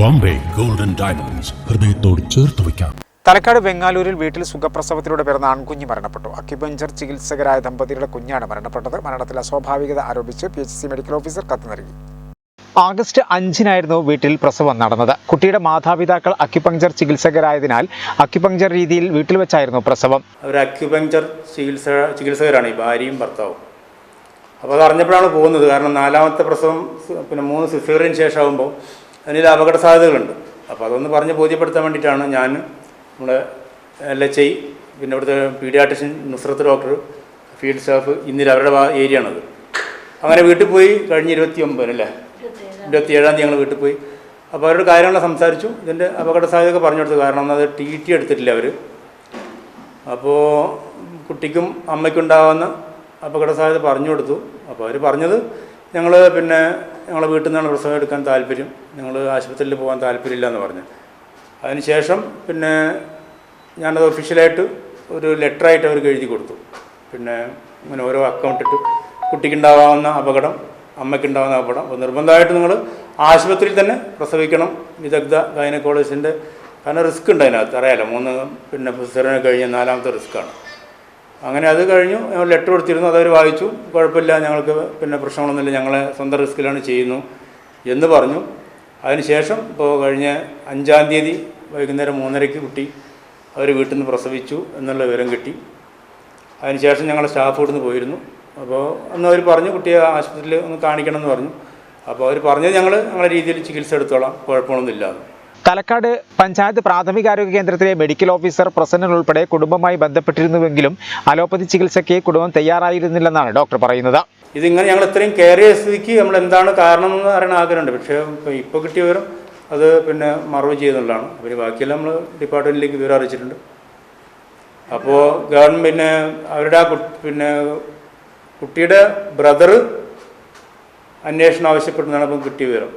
Bombay. Golden diamonds ഹൃദയത്തോട് ചേർത്ത് വയ്ക്കാം. തലക്കാട് ബംഗാലൂരിൽ വീട്ടിൽ സുഖപ്രസവത്തിലൂടെ പിറന്ന ആൺകുഞ്ഞ് മരണപ്പെട്ടു. അക്യുപഞ്ചർ ചികിത്സകരായ ദമ്പതികളുടെ കുഞ്ഞാണ് മരണപ്പെട്ടത്. മരണത്തിൽ അസ്വാഭാവികത ആരോപിച്ച് P H C medical officer കത്ത് നൽകി. ആഗസ്റ്റ് അഞ്ചിനായിരുന്നു വീട്ടിൽ പ്രസവം നടന്നത്. കുട്ടിയുടെ മാതാപിതാക്കൾ അക്യുപഞ്ചർ ചികിത്സകരായതിനാൽ അക്യുപഞ്ചർ രീതിയിൽ വീട്ടിൽ വെച്ചായിരുന്നു പ്രസവം. അവർ അക്യുപഞ്ചർ ചികിത്സ ചികിത്സകരാണ് ഈ ഭാര്യയും ഭർത്താവും. അപ്പോൾ അത് അറിഞ്ഞപ്പോഴാണ് പോകുന്നത്. കാരണം നാലാമത്തെ പ്രസവം പിന്നെ മൂന്ന് സിസേറിയന് ശേഷമാകുമ്പോൾ അതിന് അപകട സാധ്യതകളുണ്ട് അപ്പോൾ അതൊന്ന് പറഞ്ഞ് ബോധ്യപ്പെടുത്താൻ വേണ്ടിയിട്ടാണ് ഞാൻ നമ്മുടെ എൽ എച്ച് ഐ പിന്നെ ഇവിടുത്തെ paediatrician Nusrat doctor field staff ഇന്നിൽ അവരുടെ ഏരിയ ആണത് അങ്ങനെ വീട്ടിൽ പോയി കഴിഞ്ഞ ഇരുപത്തി ഒമ്പതിനല്ലേ ഇരുപത്തി ഏഴാം തീയതി ഞങ്ങൾ വീട്ടിൽ പോയി. അപ്പോൾ അവരോട് കാര്യങ്ങൾ സംസാരിച്ചു. ഇതിന്റെ അപകട സാധ്യതയൊക്കെ പറഞ്ഞു കൊടുത്തു. കാരണം അത് ടി ടി എടുത്തിട്ടില്ല അവർ അപ്പോൾ കുട്ടിക്കും അമ്മയ്ക്കുണ്ടാകുന്ന അപകട സാധ്യത പറഞ്ഞു കൊടുത്തു. അപ്പോൾ അവർ പറഞ്ഞത് ഞങ്ങൾ പിന്നെ ഞങ്ങളെ വീട്ടിൽ നിന്നാണ് പ്രസവം എടുക്കാൻ താല്പര്യം. ഞങ്ങൾ ആശുപത്രിയിൽ പോകാൻ താല്പര്യമില്ല എന്ന് പറഞ്ഞു അതിനുശേഷം പിന്നെ ഞാനത് ഒഫീഷ്യലായിട്ട് ഒരു ലെറ്ററായിട്ട് അവർക്ക് എഴുതി കൊടുത്തു. പിന്നെ ഇങ്ങനെ ഓരോ അക്കൗണ്ട് ഇട്ട് കുട്ടിക്കുണ്ടാവാവുന്ന അപകടം അമ്മയ്ക്കുണ്ടാകുന്ന അപകടം അപ്പോൾ നിർബന്ധമായിട്ട് നിങ്ങൾ ആശുപത്രിയിൽ തന്നെ പ്രസവിക്കണം. വിദഗ്ധ ഗൈനക്കോളജിന്റെ കാരണം റിസ്ക് ഉണ്ട് അതിനകത്ത്. അറിയാലോ മൂന്ന് പിന്നെ പുസ്തകം കഴിഞ്ഞ നാലാമത്തെ റിസ്ക്കാണ് അങ്ങനെ അത് കഴിഞ്ഞു. ഞങ്ങൾ ലെറ്റർ കൊടുത്തിരുന്നു. അതവർ വായിച്ചു. കുഴപ്പമില്ല. ഞങ്ങൾക്ക് പിന്നെ പ്രശ്നങ്ങളൊന്നുമില്ല. ഞങ്ങളെ സ്വന്തം റിസ്ക്കിലാണ് ചെയ്യുന്നു എന്ന് പറഞ്ഞു. അതിനുശേഷം ഇപ്പോൾ കഴിഞ്ഞ അഞ്ചാം തീയതി വൈകുന്നേരം മൂന്നരയ്ക്ക് കുട്ടി അവർ വീട്ടിൽ നിന്ന് പ്രസവിച്ചു എന്നുള്ള വിവരം കിട്ടി. അതിനുശേഷം ഞങ്ങൾ സ്റ്റാഫ് ഇവിടുന്ന് പോയിരുന്നു. അപ്പോൾ അന്ന് അവർ പറഞ്ഞു കുട്ടിയെ ആശുപത്രിയിൽ ഒന്ന് കാണിക്കണം എന്ന് പറഞ്ഞു. അപ്പോൾ അവർ പറഞ്ഞത് ഞങ്ങൾ ഞങ്ങളുടെ രീതിയിൽ ചികിത്സ എടുത്തോളാം. കുഴപ്പമൊന്നുമില്ല എന്ന്. തലക്കാട് പഞ്ചായത്ത് പ്രാഥമികാരോഗ്യ കേന്ദ്രത്തിലെ മെഡിക്കൽ ഓഫീസർ പ്രസന്നൻ ഉൾപ്പെടെ കുടുംബമായി ബന്ധപ്പെട്ടിരുന്നുവെങ്കിലും അലോപ്പതി ചികിത്സയ്ക്ക് കുടുംബം തയ്യാറായിരുന്നില്ലെന്നാണ് ഡോക്ടർ പറയുന്നത്. ഇതിങ്ങനെ ഞങ്ങൾ ഇത്രയും കെയർ ചെയ്ത സ്ഥിതിക്ക് നമ്മൾ എന്താണ് കാരണം എന്ന് അറിയാൻ ആഗ്രഹമുണ്ട്. പക്ഷേ ഇപ്പോൾ കിട്ടിയവരും അത് പിന്നെ മറവ് ചെയ്യുന്നുള്ളതാണ്. അവർ ബാക്കിയെല്ലാം നമ്മൾ ഡിപ്പാർട്ട്മെന്റിലേക്ക് വിവരം അറിയിച്ചിട്ടുണ്ട്. അപ്പോൾ ഗവൺമെന്റ് പിന്നെ അവരുടെ ആ പിന്നെ കുട്ടിയുടെ ബ്രദറ് അന്വേഷണം ആവശ്യപ്പെടുന്നതാണ് ഇപ്പം കിട്ടിയ വിവരം.